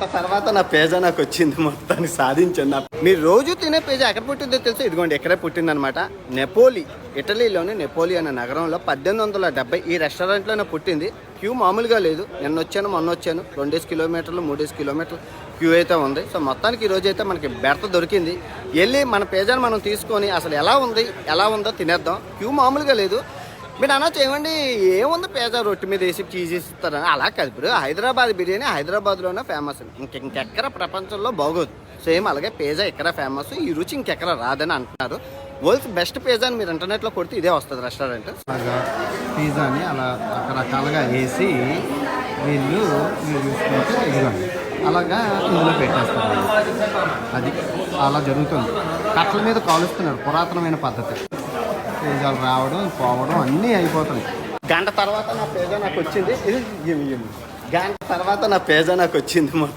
గంట తర్వాత నా పేజా నాకు వచ్చింది మొత్తాన్ని సాధించాను మీరు రోజు తినే పేజా ఎక్కడ పుట్టిందో తెలుసు? ఇదిగోండి ఎక్కడే పుట్టిందనమాట నెపోలి ఇటలీలోని నెపోలి అనే నగరంలో పద్దెనిమిది వందల డెబ్బై ఈ రెస్టారెంట్లోనే పుట్టింది. క్యూ మామూలుగా లేదు. నిన్న వచ్చాను మొన్న వచ్చాను. రెండేసి కిలోమీటర్లు మూడేసి కిలోమీటర్లు క్యూ అయితే ఉంది. సో మొత్తానికి ఈరోజు అయితే మనకి బెర్త దొరికింది. వెళ్ళి మన పేజాను మనం తీసుకొని అసలు ఎలా ఉంది ఎలా ఉందో తినేద్దాం. క్యూ మామూలుగా లేదు. మీరు అనొచ్చు ఏమండి ఏముంది పేజా రొట్టె మీద వేసి చీజ్ ఇస్తారని అలా కాదు ఇప్పుడు హైదరాబాద్ బిర్యానీ హైదరాబాద్లోనే ఫేమస్ ఇంక ఇంకెక్కడ ప్రపంచంలో బాగోదు. సేమ్ అలాగే పేజా ఇక్కడ ఫేమస్ ఈ రుచి ఇంకెక్కడ రాదని అంటున్నారు. వరల్డ్స్ బెస్ట్ పేజా అని మీరు ఇంటర్నెట్లో కొడితే ఇదే వస్తుంది రెస్టారెంట్ అలాగా పిజ్జాని అలా రకరకాలుగా వేసి వీళ్ళు మీరు చూసుకుంటే ఇదిగోండి అలాగా ఇందులో పెట్టేస్తారు. అది అలా జరుగుతుంది. కట్టల మీద కాలుస్తున్నారు పురాతనమైన పద్ధతి. పిజ్జాలు రావడం పోవడం అన్నీ అయిపోతుంది గంట తర్వాత నా పేజా నాకు వచ్చింది? ఇది. గంట తర్వాత నా పేజా నాకు వచ్చింది మొత్తం.